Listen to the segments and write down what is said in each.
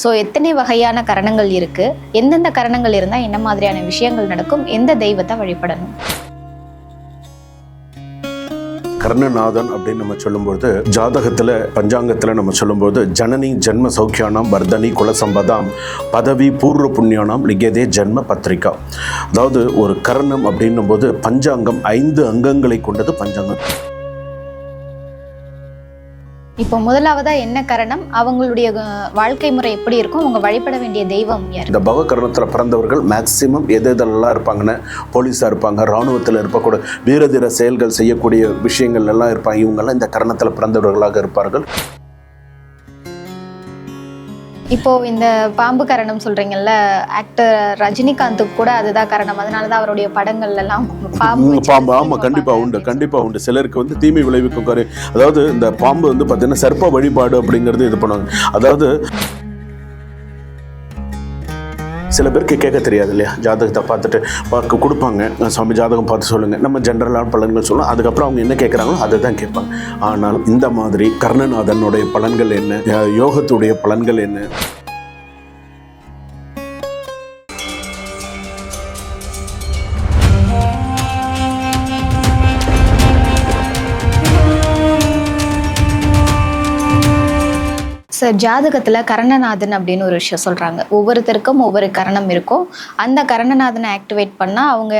So எத்தனை வகையான கரணங்கள் இருக்கு? எந்தெந்த கரணங்கள் இருந்தால் என்ன மாதிரியான விஷயங்கள் நடக்கும்? எந்த தெய்வத்தை வழிபடணும்? கர்ணநாதன் அப்படின்னு நம்ம சொல்லும்போது ஜாதகத்தில் பஞ்சாங்கத்தில் நம்ம சொல்லும்போது ஜனனி ஜென்ம சௌக்கியானாம் வர்தனி குலசம்பதாம் பதவி பூர்வ புண்ணியானாம் லிகதே ஜென்ம பத்திரிகா. அதாவது ஒரு கர்ணம் அப்படின்னும் போது பஞ்சாங்கம் ஐந்து அங்கங்களை கொண்டது பஞ்சாங்கம். இப்போ முதலாவதா என்ன கரணம்? அவங்களுடைய வாழ்க்கை முறை எப்படி இருக்கும்? அவங்க வழிபட வேண்டிய தெய்வம் யார்? இந்த பவகரணத்தில் பிறந்தவர்கள் மேக்சிமம் எது எதெல்லாம் இருப்பாங்கன்னு போலீஸாக இருப்பாங்க இராணுவத்தில் இருப்பக்கூட வீரதீர செயல்கள் செய்யக்கூடிய விஷயங்கள் எல்லாம் இருப்பாங்க. இவங்கெல்லாம் இந்த கரணத்தில் பிறந்தவர்களாக இருப்பார்கள். இப்போ இந்த பாம்பு கரணம் சொல்றீங்கல்ல ஆக்டர் ரஜினிகாந்துக்கு கூட அதுதான் கரணம். அதனாலதான் அவருடைய படங்கள்ல எல்லாம் பாம்பு பாம்பு ஆமாம் கண்டிப்பாக உண்டு கண்டிப்பாக உண்டு. சிலருக்கு வந்து தீமை விளைவிக்கும் அதாவது இந்த பாம்பு வந்து பார்த்தீங்கன்னா சர்ப்ப வழிபாடு அப்படிங்கிறது இது பண்ணுவாங்க. அதாவது சில பேருக்கு கேட்க தெரியாது இல்லையா? ஜாதகத்தை பார்த்துட்டு பார்க்க கொடுப்பாங்க. சுவாமி ஜாதகம் பார்த்து சொல்லுங்கள் நம்ம ஜென்ரலான பலன்கள் சொல்லலாம் அதுக்கப்புறம் அவங்க என்ன கேட்குறாங்களோ அதை தான் கேட்பாங்க. ஆனால் இந்த மாதிரி கர்ணநாதனுடைய பலன்கள் என்ன? யோகத்துடைய பலன்கள் என்ன? சார் ஜாதகத்தில் கரணநாதன் அப்படின்னு ஒரு விஷயம் சொல்கிறாங்க ஒவ்வொருத்தருக்கும் ஒவ்வொரு கரணம் இருக்கும். அந்த கரணநாதனை ஆக்டிவேட் பண்ணால் அவங்க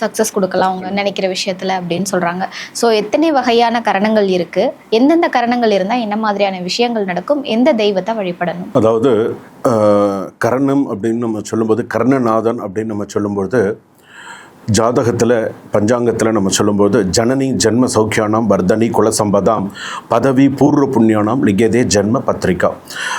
சக்சஸ் கொடுக்கலாம் அவங்க நினைக்கிற விஷயத்தில் அப்படின்னு சொல்கிறாங்க ஸோ எத்தனை வகையான கரணங்கள் இருக்குது எந்தெந்த கரணங்கள் இருந்தால் என்ன மாதிரியான விஷயங்கள் நடக்கும்? எந்த தெய்வத்தை வழிபடணும்? அதாவது கரணம் அப்படின்னு நம்ம சொல்லும்போது கர்ணநாதன் அப்படின்னு நம்ம சொல்லும்போது ஜாதகத்தில் பஞ்சாங்கத்தில் நம்ம சொல்லும்போது ஜனனி ஜென்ம சௌக்கியானாம் வர்தனி குலசம்பதாம் பதவி பூர்வ புண்ணியானாம் லிகதே ஜென்ம பத்திரிகா.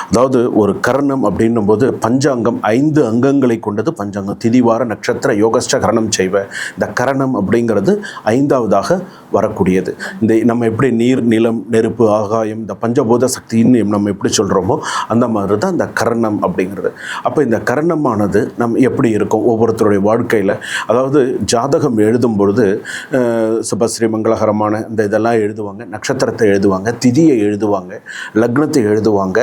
அதாவது ஒரு கரணம் அப்படின்னும் போது பஞ்சாங்கம் ஐந்து அங்கங்களை கொண்டது பஞ்சாங்கம். திதிவார நட்சத்திர யோகஸ்ட கரணம் செய்வ. இந்த கரணம் அப்படிங்கிறது ஐந்தாவதாக வரக்கூடியது. இந்த நம்ம எப்படி நீர் நிலம் நெருப்பு ஆகாயம் இந்த பஞ்சபூத சக்தின்னு நம்ம எப்படி சொல்கிறோமோ அந்த மாதிரி தான் இந்த கரணம் அப்படிங்கிறது. அப்போ இந்த கரணமானது நம் எப்படி இருக்கும்? ஒவ்வொருத்தருடைய வாழ்க்கையில் அதாவது ஜாதகம் எழுதும் பொழுது சுபஸ்ரீ மங்களகரமான இந்த இதெல்லாம் எழுதுவாங்க. நட்சத்திரத்தை எழுதுவாங்க திதியை எழுதுவாங்க லக்னத்தை எழுதுவாங்க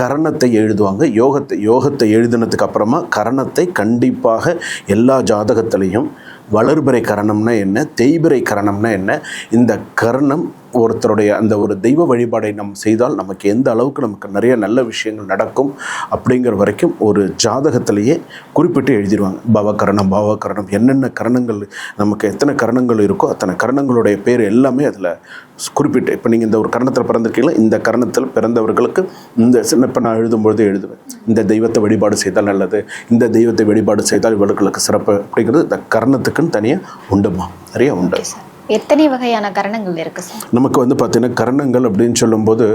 கரணத்தை எழுதுவாங்க யோகத்தை யோகத்தை எழுதினதுக்கு அப்புறமா கரணத்தை கண்டிப்பாக எல்லா ஜாதகத்திலையும் வளர்பிறை கரணம்னா என்ன? தேய்பிறை கரணம்னா என்ன? இந்த கரணம் ஒருத்தருடைய அந்த ஒரு தெய்வ வழிபாடை நம்ம செய்தால் நமக்கு எந்த அளவுக்கு நமக்கு நிறைய நல்ல விஷயங்கள் நடக்கும் அப்படிங்கிற வரைக்கும் ஒரு ஜாதகத்திலேயே குறிப்பிட்டு எழுதிடுவாங்க. பவகரணம் பாவகரணம் என்னென்ன கரணங்கள் நமக்கு எத்தனை கரணங்கள் இருக்கோ அத்தனை கரணங்களுடைய பேர் எல்லாமே அதில் குறிப்பிட்டு இப்போ நீங்கள் இந்த ஒரு கரணத்தில் பிறந்திருக்கீங்களா? இந்த கரணத்தில் பிறந்தவர்களுக்கு இந்த சின்ன இப்போ நான் எழுதும்பொழுது எழுதுவேன். இந்த தெய்வத்தை வழிபாடு செய்தால் நல்லது இந்த தெய்வத்தை வழிபாடு செய்தால் இவர்களுக்கு சிறப்பு அப்படிங்கிறது இந்த கரணத்துக்குன்னு தனியாக உண்டுமா? நிறைய உண்டு. எத்தனை வகையான கரணங்கள் இருக்கு சார் நமக்கு வந்து பார்த்தீங்கன்னா கரணங்கள் அப்படின்னு சொல்லும்போது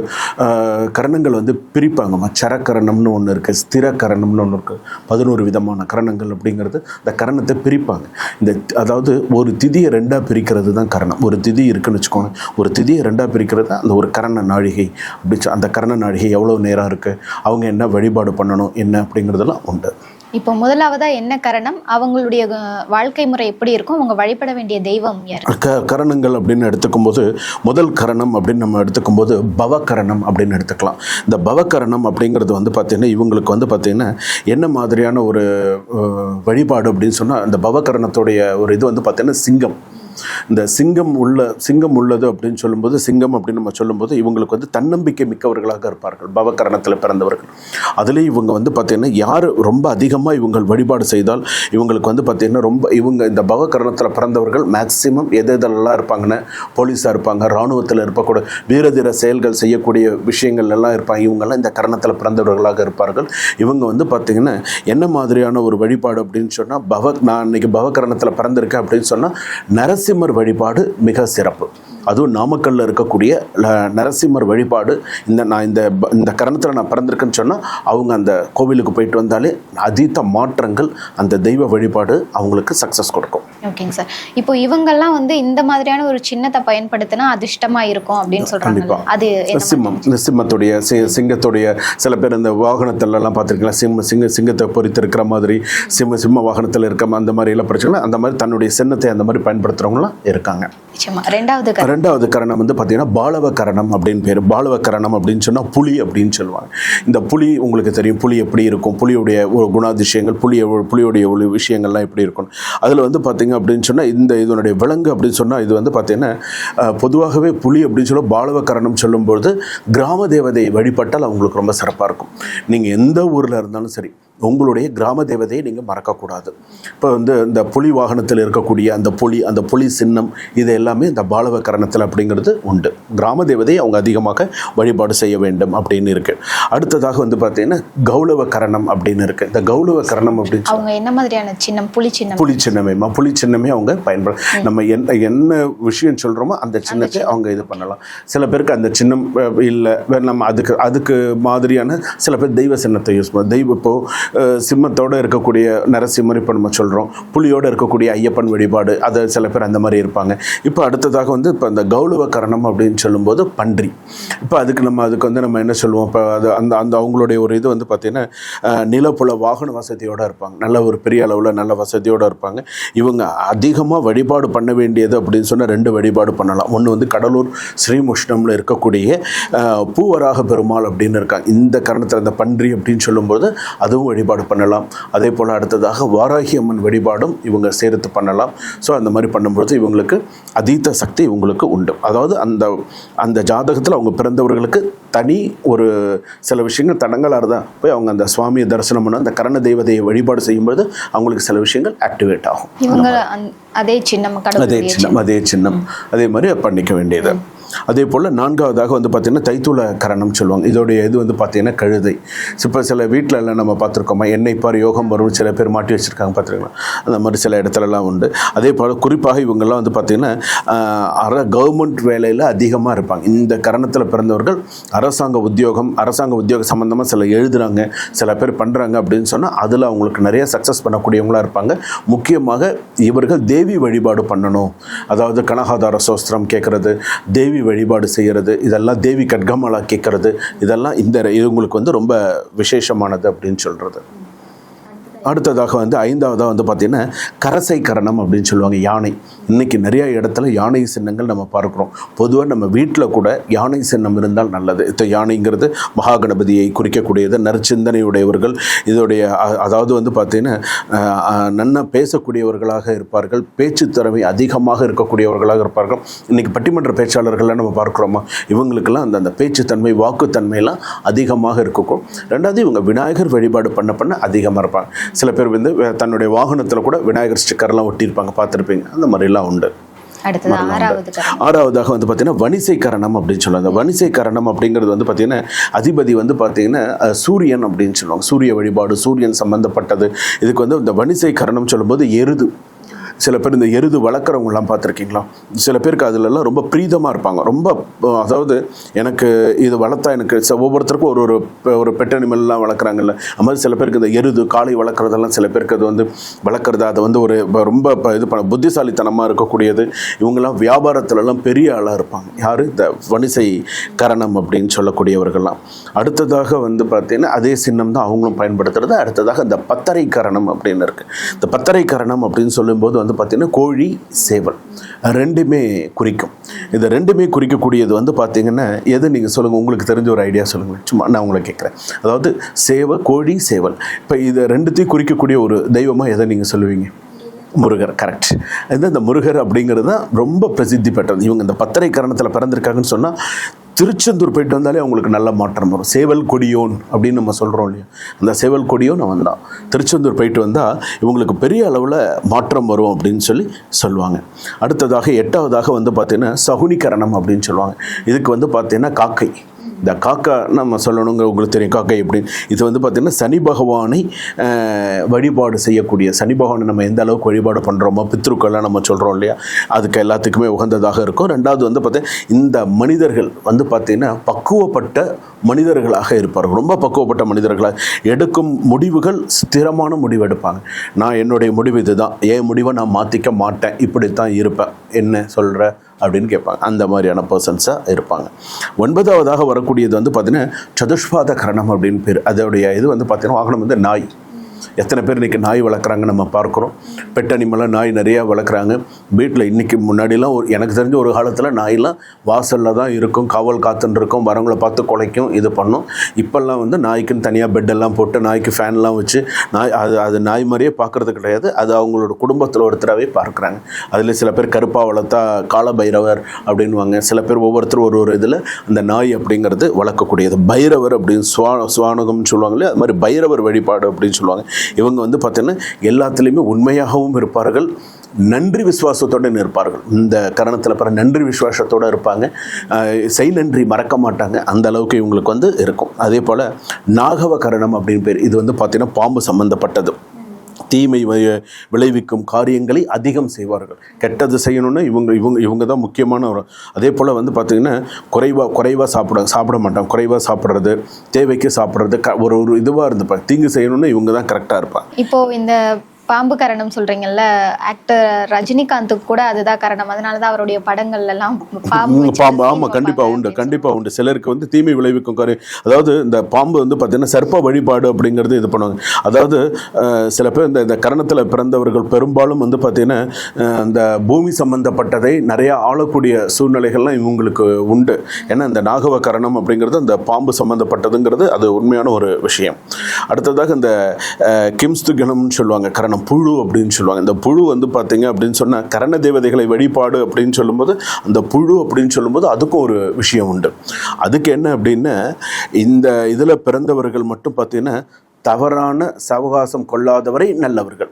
கரணங்கள் வந்து பிரிப்பாங்கம்மா சரக்கரணம்னு ஒன்று இருக்குது ஸ்திர கரணம்னு ஒன்று இருக்குது பதினோரு விதமான கரணங்கள் அப்படிங்கிறது இந்த கரணத்தை பிரிப்பாங்க. இந்த அதாவது ஒரு திதியை ரெண்டாக பிரிக்கிறது தான் கரணம். ஒரு திதி இருக்குன்னு வச்சுக்கோங்க. ஒரு திதியை ரெண்டாக பிரிக்கிறது தான் அந்த ஒரு கரண நாழிகை. அப்படி அந்த கரண நாழிகை எவ்வளோ நேரம் இருக்குது அவங்க என்ன வழிபாடு பண்ணணும்? என்ன அப்படிங்கிறதெல்லாம் உண்டு. இப்போ முதலாவதா என்ன கரணம்? அவங்களுடைய வாழ்க்கை முறை எப்படி இருக்கும்? அவங்க வழிபட வேண்டிய தெய்வம் யார்? க கரணங்கள் அப்படின்னு எடுத்துக்கும்போது முதல் கரணம் அப்படின்னு நம்ம எடுத்துக்கும்போது பவகரணம் அப்படின்னு எடுத்துக்கலாம். இந்த பவகரணம் அப்படிங்கிறது வந்து பார்த்திங்கன்னா இவங்களுக்கு வந்து பார்த்திங்கன்னா என்ன மாதிரியான ஒரு வழிபாடு அப்படின்னு சொன்னால் அந்த பவகரணத்துடைய ஒரு இது வந்து பார்த்திங்கன்னா சிங்கம். இந்த சிங்கம் உள்ள சிங்கம் உள்ளது அப்படின்னு சொல்லும்போது சிங்கம் அப்படின்னு நம்ம சொல்லும்போது இவங்களுக்கு வந்து தன்னம்பிக்கை மிக்கவர்களாக இருப்பார்கள். பவகரணத்தில் பிறந்தவர்கள். அதுலேயும் இவங்க வந்து பார்த்திங்கன்னா யார் ரொம்ப அதிகமாக இவங்க வழிபாடு செய்தால் இவங்களுக்கு வந்து பார்த்திங்கன்னா ரொம்ப இவங்க இந்த பவகரணத்தில் பிறந்தவர்கள் மேக்சிமம் எது எதெல்லாம் இருப்பாங்கன்னா போலீஸாக இருப்பாங்க இராணுவத்தில் இருக்கக்கூடிய வீரதீர செயல்கள் செய்யக்கூடிய விஷயங்கள் எல்லாம் இருப்பாங்க. இவங்கெல்லாம் இந்த கரணத்தில் பிறந்தவர்களாக இருப்பார்கள். இவங்க வந்து பார்த்திங்கன்னா என்ன மாதிரியான ஒரு வழிபாடு அப்படின்னு சொன்னால் பவ நான் இன்றைக்கி பவகரணத்தில் பிறந்திருக்கேன் அப்படின்னு சொன்னால் நரசிம்மர் வழிபாடு மிக சிறப்பு. அதுவும் நாமக்கல்லில் இருக்கக்கூடிய ல- நரசிம்மர் வழிபாடு இந்த நான் இந்த இந்த கரணத்தில் நான் பிறந்திருக்கேன்னு சொன்னால் அவங்க அந்த கோவிலுக்கு போயிட்டு வந்தாலே அதீத மாற்றங்கள் அந்த தெய்வ வழிபாடு அவங்களுக்கு சக்ஸஸ் கொடுக்கும். ஓகேங்க சார். இப்போ இவங்கெல்லாம் வந்து இந்த மாதிரியான ஒரு சின்னத்தை பயன்படுத்தினா அதிர்ஷ்டமா இருக்கும் அப்படின்னு சொல்றாங்க. அது சிம்மம் இந்த சிம்மத்துடைய சிங்கத்துடைய சில பேர் இந்த வாகனத்திலலாம் பார்த்துருக்கலாம் சிம்ம சிங்க சிங்கத்தை பொறித்து இருக்கிற மாதிரி சிம்ம சிம்ம வாகனத்தில் இருக்க அந்த மாதிரி எல்லாம் பிரச்சனை அந்த மாதிரி தன்னுடைய சின்னத்தை அந்த மாதிரி பயன்படுத்துகிறவங்களாம் இருக்காங்க. நிச்சயமா. ரெண்டாவது கரணம். ரெண்டாவது கரணம் வந்து பார்த்தீங்கன்னா பாலவ கரணம் அப்படின்னு பேர். பாலவ கரணம் அப்படின்னு சொன்னால் புலி அப்படின்னு சொல்லுவாங்க. இந்த புலி உங்களுக்கு தெரியும். புலி எப்படி இருக்கும்? புலியுடைய குணாதிசயங்கள் புலிய புலியுடைய ஒரு விஷயங்கள்லாம் எப்படி இருக்கும்? அதில் வந்து பார்த்தீங்க அப்படின்னு சொன்னால் இந்த இதனுடைய விலங்கு அப்படின்னு சொன்னால் இது வந்து பார்த்தீங்கன்னா பொதுவாகவே புலி அப்படின்னு சொல்ல பாலவ கரணம் சொல்லும்பொழுது கிராம தேவதை வழிபட்டால் அவங்களுக்கு ரொம்ப சிறப்பாக இருக்கும். நீங்கள் எந்த ஊரில் இருந்தாலும் சரி உங்களுடைய கிராம தேவதையை நீங்கள் மறக்கக்கூடாது. இப்போ வந்து இந்த புலி வாகனத்தில் இருக்கக்கூடிய அந்த புலி அந்த புலி சின்னம் இது எல்லாமே இந்த பாலவ கரணத்தில் அப்படிங்கிறது உண்டு. கிராம தேவதையை அவங்க அதிகமாக வழிபாடு செய்ய வேண்டும் அப்படின்னு இருக்கு. அடுத்ததாக வந்து பார்த்தீங்கன்னா கௌளவ கரணம் அப்படின்னு இருக்கு. இந்த கௌளவ கரணம் அப்படின்னு அவங்க என்ன மாதிரியான சின்னம்? புலி சின்னம். புலி சின்னமேமா புலி சின்னமே அவங்க பயன்படு நம்ம என்ன என்ன விஷயம் சொல்கிறோமோ அந்த சின்னத்தை அவங்க இது பண்ணலாம். சில பேருக்கு அந்த சின்னம் இல்லை நம்ம அதுக்கு அதுக்கு மாதிரியான சில பேர் தெய்வ சின்னத்தை யூஸ் பண்ணுவோம் தெய்வ இப்போ அஹ், சிம்மத்தோட இருக்கக்கூடிய நரசிம்மர் இப்போ நம்ம சொல்கிறோம் புலியோடு இருக்கக்கூடிய ஐயப்பன் வழிபாடு அது சில பேர் அந்த மாதிரி இருப்பாங்க. இப்போ அடுத்ததாக வந்து இப்போ அந்த கௌரவ கரணம் அப்படின்னு சொல்லும்போது பன்றி. இப்போ அதுக்கு நம்ம அதுக்கு வந்து நம்ம என்ன சொல்லுவோம்? இப்போ அது அந்த அந்த அவங்களுடைய ஒரு இது வந்து பார்த்திங்கன்னா நிலப்புல வாகன வசதியோடு இருப்பாங்க. நல்ல ஒரு பெரிய அளவில் நல்ல வசதியோடு இருப்பாங்க. இவங்க அதிகமாக வழிபாடு பண்ண வேண்டியது அப்படின்னு சொன்னால் ரெண்டு வழிபாடு பண்ணலாம். ஒன்று வந்து கடலூர் ஸ்ரீமுஷ்ணமில் இருக்கக்கூடிய பூவராக பெருமாள் அப்படின்னு இருக்காங்க. இந்த கரணத்தில் அந்த பன்றி அப்படின்னு சொல்லும்போது அதுவும் வழி வழிபாடு பண்ணலாம். அதே போல் அடுத்ததாக வாராகி அம்மன் வழிபாடும் இவங்க சேர்த்து பண்ணலாம். ஸோ அந்த மாதிரி பண்ணும்பொழுது இவங்களுக்கு அதீத சக்தி இவங்களுக்கு உண்டு. அதாவது அந்த அந்த ஜாதகத்தில் அவங்க பிறந்தவர்களுக்கு தனி ஒரு சில விஷயங்கள் தடங்களாக தான் போய் அவங்க அந்த சுவாமியை தரிசனம் பண்ண அந்த கரண தெய்வதையை வழிபாடு செய்யும்போது அவங்களுக்கு சில விஷயங்கள் ஆக்டிவேட் ஆகும். அதே சின்னம் அதே சின்னம் அதே சின்னம். அதே மாதிரி பண்ணிக்க வேண்டியது. அதே போல் நான்காவதாக வந்து பார்த்திங்கன்னா தைத்தூள கரணம் சொல்லுவாங்க. இதோடைய இது வந்து பார்த்திங்கன்னா கழுதை. இப்போ சில வீட்டில் எல்லாம் நம்ம பார்த்துருக்கோமா எண்ணெய் பார் யோகம் வரும் சில பேர் மாட்டி வச்சுருக்காங்க பார்த்துருக்கலாம் அந்த மாதிரி சில இடத்துலலாம் உண்டு. அதே போல் குறிப்பாக இவங்கெல்லாம் வந்து பார்த்திங்கன்னா அர கவர்மெண்ட் வேலையில் அதிகமாக இருப்பாங்க. இந்த கரணத்தில் பிறந்தவர்கள் அரசாங்க உத்தியோகம் அரசாங்க உத்தியோக சம்மந்தமாக சில எழுதுகிறாங்க சில பேர் பண்ணுறாங்க அப்படின்னு சொன்னால் அதில் அவங்களுக்கு நிறைய சக்ஸஸ் பண்ணக்கூடியவங்களாக இருப்பாங்க. முக்கியமாக இவர்கள் தேவி வழிபாடு பண்ணணும். அதாவது கனகாதார சோஸ்திரம் கேட்குறது தேவி வழிபாடு செய்கிறது இதெல்லாம் தேவி கட்கமாலா கேட்குறது இதெல்லாம் இந்த இவங்களுக்கு வந்து ரொம்ப விசேஷமானது அப்படின்னு சொல்கிறது அடுத்ததாக வந்து ஐந்தாவதாக வந்து பார்த்திங்கன்னா கரசை கரணம் அப்படின்னு சொல்லுவாங்க யானை. இன்றைக்கி நிறையா இடத்துல யானை சின்னங்கள் நம்ம பார்க்குறோம். பொதுவாக நம்ம வீட்டில் கூட யானை சின்னம் இருந்தால் நல்லது. இப்போ யானைங்கிறது மகாகணபதியை குறிக்கக்கூடியது நற்சிந்தனையுடையவர்கள். இதோடைய அதாவது வந்து பார்த்திங்கன்னா அஹ், நன்னா பேசக்கூடியவர்களாக இருப்பார்கள். பேச்சு திறமை அதிகமாக இருக்கக்கூடியவர்களாக இருப்பார்கள். இன்றைக்கி பட்டிமன்ற பேச்சாளர்கள்லாம் நம்ம பார்க்குறோமா இவங்களுக்கெல்லாம் அந்த அந்த பேச்சுத்தன்மை வாக்குத்தன்மையெல்லாம் அதிகமாக இருக்கும் ரெண்டாவது இவங்க விநாயகர் வழிபாடு பண்ண பண்ண அதிகமாக இருப்பாங்க. சில பேர் வந்து தன்னுடைய வாகனத்தில் கூட விநாயகர் ஸ்டிக்கர்லாம் ஒட்டியிருப்பாங்க பார்த்துருப்பீங்க. அந்த மாதிரிலாம் உண்டு. ஆறாவதாக வந்து பார்த்தீங்கன்னா வணிசை கரணம் அப்படின்னு சொல்லுவாங்க. வணிசை கரணம் அப்படிங்கிறது வந்து பார்த்தீங்கன்னா அதிபதி வந்து பார்த்தீங்கன்னா சூரியன் அப்படின்னு சொல்லுவாங்க. சூரிய வழிபாடு சூரியன் சம்பந்தப்பட்டது. இதுக்கு வந்து இந்த வணிசை கரணம் சொல்லும்போது எருது. சில பேர் இந்த எருது வளர்க்குறவங்களாம் பார்த்துருக்கீங்களா? சில பேருக்கு அதுலலாம் ரொம்ப பிரீதமாக இருப்பாங்க. ரொம்ப அதாவது எனக்கு இது வளர்த்தா எனக்கு ஒவ்வொருத்தருக்கும் ஒரு ஒரு ஒரு பெட் அனிமல்லாம் வளர்க்குறாங்கல்ல. அது மாதிரி சில பேருக்கு இந்த எருது காளை வளர்க்குறதெல்லாம் சில பேருக்கு அது வந்து வளர்க்குறது அதை வந்து ஒரு ப- ரொம்ப இது பண்ண புத்திசாலித்தனமாக இருக்கக்கூடியது. இவங்கெல்லாம் வியாபாரத்துலலாம் பெரிய ஆளாக இருப்பாங்க. யார்? இந்த வணிசை கரணம் அப்படின்னு சொல்லக்கூடியவர்கள்லாம். அடுத்ததாக வந்து பார்த்தீங்கன்னா அதே சின்னம் தான் அவங்களும் பயன்படுத்துறது. அடுத்ததாக இந்த பத்தரை கரணம் அப்படின்னு இருக்குது இந்த பத்தரை கரணம் அப்படின்னு சொல்லும்போது வந்து பார்த்தீங்கன்னா கோழி சேவல். ரெண்டுமே குறிக்கும். இது ரெண்டுமே குறிக்கக்கூடியது வந்து பார்த்திங்கன்னா எது நீங்கள் சொல்லுங்கள் உங்களுக்கு தெரிஞ்ச ஒரு ஐடியா சொல்லுங்கள் சும்மா நான் உங்களை கேட்குறேன். அதாவது சேவை கோழி சேவல். இப்போ இது ரெண்டுத்தையும் குறிக்கக்கூடிய ஒரு தெய்வமாக எதை நீங்கள் சொல்லுவீங்க? முருகர் கரெக்ட் இது இந்த முருகர் அப்படிங்கிறது தான் ரொம்ப பிரசித்தி பெற்றது. இவங்க இந்த பத்தரை கரணத்தில் பிறந்திருக்காங்கன்னு சொன்னால் திருச்செந்தூர் போயிட்டு வந்தாலே அவங்களுக்கு நல்ல மாற்றம் வரும். சேவல் கொடியோன் அப்படின்னு நம்ம சொல்கிறோம் இல்லையா? அந்த சேவல் கொடியோன் அவன் தான். திருச்செந்தூர் போயிட்டு வந்தால் இவங்களுக்கு பெரிய அளவில் மாற்றம் வரும் அப்படின்னு சொல்லி சொல்லுவாங்க. அடுத்ததாக எட்டாவதாக வந்து பார்த்தீங்கன்னா சகுனிகரணம் அப்படின்னு சொல்லுவாங்க. இதுக்கு வந்து பார்த்தீங்கன்னா காக்கை. இந்த காக்கா நம்ம சொல்லணுங்க உங்களுக்கு தெரியும் காக்கா எப்படின்னு இது வந்து பார்த்திங்கன்னா சனி பகவானை வழிபாடு செய்யக்கூடிய சனி பகவானை நம்ம எந்த அளவுக்கு வழிபாடு பண்ணுறோமோ பித்ருக்கள்லாம் நம்ம சொல்கிறோம் இல்லையா? அதுக்கு எல்லாத்துக்குமே உகந்ததாக இருக்கும். ரெண்டாவது வந்து பார்த்தீங்கன்னா இந்த மனிதர்கள் வந்து பார்த்திங்கன்னா பக்குவப்பட்ட மனிதர்களாக இருப்பார்கள். ரொம்ப பக்குவப்பட்ட மனிதர்களாக. எடுக்கும் முடிவுகள் ஸ்திரமான முடிவு எடுப்பாங்க நான் என்னுடைய முடிவு இதுதான். என் முடிவை நான் மாற்றிக்க மாட்டேன். இப்படித்தான் இருப்பேன். என்ன சொல்கிற அப்படின்னு கேட்பாங்க. அந்த மாதிரியான பர்சன்ஸாக இருப்பாங்க. ஒன்பதாவதாக வரக்கூடியது வந்து பார்த்தீங்கன்னா சதுஷ்பாத கரணம் அப்படின்னு பேர். அதோடைய இது வந்து பார்த்தீங்கன்னா வாகனம் வந்து நாய். எத்தனை பேர் இன்றைக்கி நாய் வளர்க்குறாங்க நம்ம பார்க்குறோம். பெட் அனிமலாக நாய் நிறையா வளர்க்குறாங்க. வீட்டில் இன்றைக்கி முன்னாடிலாம் ஒரு எனக்கு தெரிஞ்ச ஒரு காலத்தில் நாயெல்லாம் வாசலில் தான் இருக்கும். காவல் காத்துன்னு இருக்கும். வரவங்களை பார்த்து குலைக்கும் இது பண்ணும். இப்போல்லாம் வந்து நாய்க்குன்னு தனியாக பெட்டெல்லாம் போட்டு நாய்க்கு ஃபேன்லாம் வச்சு நாய் அது அது நாய் மாதிரியே பார்க்குறது கிடையாது. அது அவங்களோட குடும்பத்தில் ஒருத்தராகவே பார்க்குறாங்க. அதில் சில பேர் கருப்பாக வளர்த்தா கால பைரவர் அப்படின்வாங்க சில பேர் ஒவ்வொருத்தரும் ஒரு ஒரு இதில் அந்த நாய் அப்படிங்கிறது வளர்க்கக்கூடியது. பைரவர் அப்படின்னு சுவா சுவானகம்னு சொல்லுவாங்க இல்லையா? அது மாதிரி பைரவர் வழிபாடு அப்படின்னு சொல்லுவாங்க. இவங்க வந்து பார்த்தீங்கன்னா எல்லாத்துலேயுமே உண்மையாகவும் இருப்பார்கள் நன்றி விசுவாசத்தோடு இருப்பார்கள் இந்த கரணத்தில் பிற நன்றி விசுவாசத்தோடு இருப்பாங்க. செய் நன்றி மறக்க மாட்டாங்க. அந்த அளவுக்கு இவங்களுக்கு வந்து இருக்கும். அதே போல் நாகவ கரணம் அப்படின்னு பேர் இது வந்து பார்த்திங்கன்னா பாம்பு சம்மந்தப்பட்டது தீமை விளைவிக்கும் காரியங்களை அதிகம் செய்வார்கள். கெட்டது செய்யணும்னா இவங்க இவங்க இவங்க தான் முக்கியமான ஒரு அதே போல் வந்து பார்த்திங்கன்னா குறைவாக குறைவாக சாப்பிட சாப்பிட மாட்டாங்க. குறைவாக சாப்பிட்றது தேவைக்கு சாப்பிட்றது க ஒரு ஒரு இதுவாக இருந்துப்பாங்க தீங்கு செய்யணும்னா இவங்க தான் கரெக்டாக இருப்பாங்க. இப்போது இந்த பாம்பு கரணம் சொல்றீங்கல்ல ஆக்டர் ரஜினிகாந்துக்கு கூட அதுதான் காரணம். அதனாலதான் அவருடைய படங்கள்ல எல்லாம் பாம்பு ம், வச்சு பாம்பு scene ஆமாம் கண்டிப்பாக வைப்பாங்க உண்டு கண்டிப்பாக உண்டு. சிலருக்கு வந்து தீமை விளைவிக்கும் அதாவது இந்த பாம்பு வந்து பார்த்தீங்கன்னா சர்ப்ப வழிபாடு அப்படிங்கிறது இது பண்ணுவாங்க. அதாவது சில பேர் இந்த இந்த கரணத்தில் பிறந்தவர்கள் பெரும்பாலும் வந்து பார்த்தீங்கன்னா அந்த பூமி சம்பந்தப்பட்டதை நிறையா ஆளக்கூடிய சூழ்நிலைகள்லாம் இவங்களுக்கு உண்டு. ஏன்னா இந்த நாகவ கரணம் அப்படிங்கிறது அந்த பாம்பு சம்பந்தப்பட்டதுங்கிறது அது உண்மையான ஒரு விஷயம். அடுத்ததாக இந்த அஹ், கிம்ஸ்துகணம்னு சொல்லுவாங்க கரணம். புழு அப்படின்னு சொல்லுவாங்க. இந்த புழு வந்து பார்த்தீங்க அப்படின்னு சொன்னால் கரண தேவதைகளை வழிபாடு அப்படின்னு சொல்லும்போது அந்த புழு அப்படின்னு சொல்லும்போது அதுக்கும் ஒரு விஷயம் உண்டு. அதுக்கு என்ன அப்படின்னா இந்த இதில் பிறந்தவர்கள் மட்டும் பார்த்தீங்கன்னா தவறான சவகாசம் கொள்ளாதவரை நல்லவர்கள்.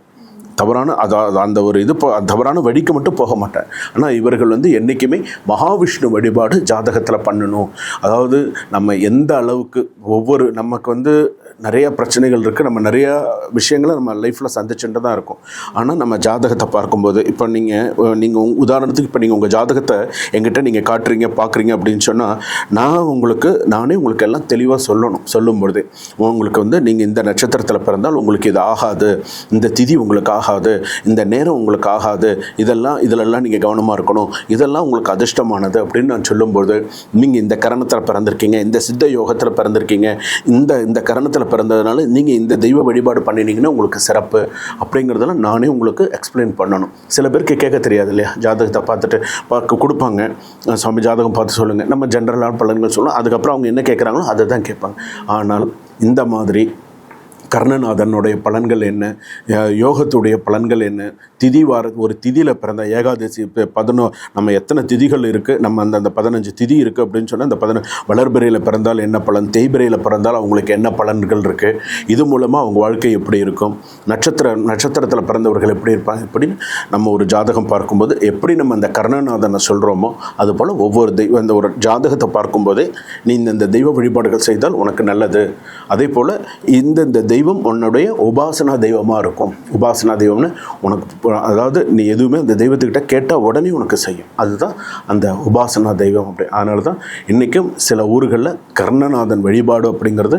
தவறான அதாவது அந்த ஒரு இது தவறான வழிக்கு மட்டும் போக மாட்டேன் ஆனால் இவர்கள் வந்து என்றைக்குமே மகாவிஷ்ணு வழிபாடு ஜாதகத்தில் பண்ணணும். அதாவது நம்ம எந்த அளவுக்கு ஒவ்வொரு நமக்கு வந்து நிறைய பிரச்சனைகள் இருக்குது நம்ம நிறைய விஷயங்களை நம்ம லைஃப்பில் சந்திச்சுட்டு தான் இருக்கும். ஆனால் நம்ம ஜாதகத்தை பார்க்கும்போது இப்போ நீங்கள் நீங்கள் உதாரணத்துக்கு இப்போ நீங்கள் உங்கள் ஜாதகத்தை எங்கிட்ட நீங்கள் காட்டுறீங்க பார்க்குறீங்க அப்படின்னு சொன்னால் நான் உங்களுக்கு நானே உங்களுக்கு எல்லாம் தெளிவாக சொல்லணும். சொல்லும்பொழுது உங்களுக்கு வந்து நீங்கள் இந்த நட்சத்திரத்தில் பிறந்தால் உங்களுக்கு இது ஆகாது இந்த திதி உங்களுக்கு ஆகாது இந்த நேரம் உங்களுக்கு ஆகாது இதெல்லாம் இதிலெல்லாம் நீங்கள் கவனமாக இருக்கணும் இதெல்லாம் உங்களுக்கு அதிர்ஷ்டமானது அப்படின்னு நான் சொல்லும்போது நீங்கள் இந்த கரணத்தில் பிறந்திருக்கீங்க இந்த சித்த யோகத்தில் பிறந்திருக்கீங்க இந்த இந்த கரணத்தில் பிறந்ததுனால நீங்கள் இந்த தெய்வ வழிபாடு பண்ணினீங்கன்னா உங்களுக்கு சிறப்பு அப்படிங்கிறதெல்லாம் நானே உங்களுக்கு எக்ஸ்பிளைன் பண்ணணும். சில பேருக்கு கேட்க தெரியாது இல்லையா? ஜாதகத்தை பார்த்துட்டு பார்க்க கொடுப்பாங்க. சுவாமி ஜாதகம் பார்த்து சொல்லுங்கள் நம்ம ஜென்ரலான பலன்கள் சொல்லலாம் அதுக்கப்புறம் அவங்க என்ன கேட்குறாங்களோ அதை தான் கேட்பாங்க. ஆனால் இந்த மாதிரி கர்ணநாதனுடைய பலன்கள் என்ன? யோகத்துடைய பலன்கள் என்ன? திதி வார ஒரு திதியில் பிறந்த ஏகாதசி இப்போ பதினோ நம்ம எத்தனை திதிகள் இருக்குது நம்ம அந்த அந்த பதினஞ்சு திதி இருக்குது அப்படின்னு சொன்னால் அந்த பதின வளர்பிறையில் பிறந்தால் என்ன பலன்? தேய்பிறையில் பிறந்தால் அவங்களுக்கு என்ன பலன்கள் இருக்குது இது மூலமாக அவங்க வாழ்க்கை எப்படி இருக்கும்? நட்சத்திர நட்சத்திரத்தில் பிறந்தவர்கள் எப்படி இருப்பாங்க? இப்படின்னு நம்ம ஒரு ஜாதகம் பார்க்கும்போது எப்படி நம்ம அந்த கர்ணநாதனை சொல்கிறோமோ அதுபோல் ஒவ்வொரு தெய்வ அந்த ஒரு ஜாதகத்தை பார்க்கும்போதே நீ இந்த தெய்வ வழிபாடுகள் செய்தால் உனக்கு நல்லது. அதே போல் இந்த தெய்வ தெய்வம் உன்னுடைய உபாசனா தெய்வமாக இருக்கும். உபாசனா தெய்வம்னு உனக்கு அதாவது நீ எதுவுமே அந்த தெய்வத்துக்கிட்ட கேட்டால் உடனே உனக்கு செய்யும். அதுதான் அந்த உபாசனா தெய்வம் அப்படி. அதனால தான் இன்றைக்கும் சில ஊர்களில் கர்ணநாதன் வழிபாடு அப்படிங்கிறது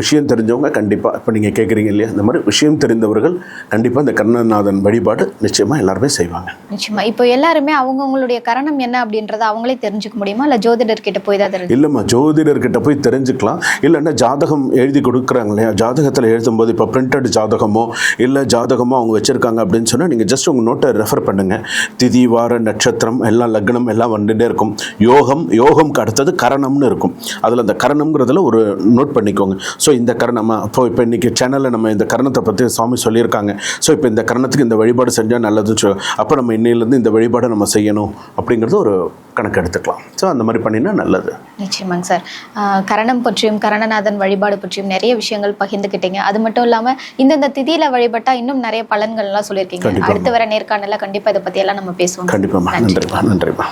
விஷயம் தெரிஞ்சவங்க கண்டிப்பாக இப்போ நீங்கள் கேட்குறீங்க இல்லையா இந்த மாதிரி விஷயம் தெரிந்தவர்கள் கண்டிப்பாக இந்த கர்ணநாதன் வழிபாடு நிச்சயமாக எல்லாருமே செய்வாங்க. நிச்சயமா. இப்போ எல்லாருமே அவங்கவுங்களுடைய கரணம் என்ன அப்படின்றத அவங்களே தெரிஞ்சுக்க முடியுமா? இல்ல ஜோதிடர்கிட்ட போய் தான் இல்லைம்மா ஜோதிடர்கிட்ட போய் தெரிஞ்சுக்கலாம். இல்லைன்னா ஜாதகம் எழுதி கொடுக்குறாங்க இல்லையா? ஜாதகத்தில் எழுதும்போது இப்போ பிரிண்டட் ஜாதகமோ இல்லை ஜாதகமோ அவங்க வச்சுருக்காங்க அப்படின்னு சொன்னால் நீங்கள் ஜஸ்ட் உங்கள் நோட்டை ரெஃபர் பண்ணுங்கள் திதி வார நட்சத்திரம் எல்லாம் லக்னம் எல்லாம் வந்துட்டே இருக்கும். யோகம் யோகம்க்கு அடுத்தது கரணம்னு இருக்கும். அதில் அந்த கரணம்ங்கிறதுல ஒரு நோட் பண்ணிக்கோங்க. ஸோ இந்த கரணமாக இப்போ இப்போ இன்றைக்கி சேனலில் நம்ம இந்த கரணத்தை பற்றி சுவாமி சொல்லியிருக்காங்க. ஸோ இப்போ இந்த கரணத்துக்கு இந்த வழிபாடு செஞ்சால் நல்லதுன்னு அப்போ நம்ம இன்னையிலேருந்து இந்த வழிபாடை நம்ம செய்யணும் அப்படிங்கிறது ஒரு கணக்கு எடுத்துக்கலாம் ஸோ அந்த மாதிரி பண்ணினா நல்லது. நிச்சயமாங்க சார். கரணம் பற்றியும் கரணநாதன் வழிபாடு பற்றியும் நிறைய விஷயங்கள் பகிர்ந்துக்கிட்டீங்க அது மட்டும் இல்லாம இந்தந்த திதியில வழிபட்டா இன்னும் நிறைய பலன்கள்லாம் சொல்லியிருக்கீங்க. அடுத்து வர நேர்காணல கண்டிப்பா இதை பத்தி எல்லாம் நம்ம பேசுவோம். கண்டிப்பாம்மா. நன்றிம்மா. நன்றிம்மா.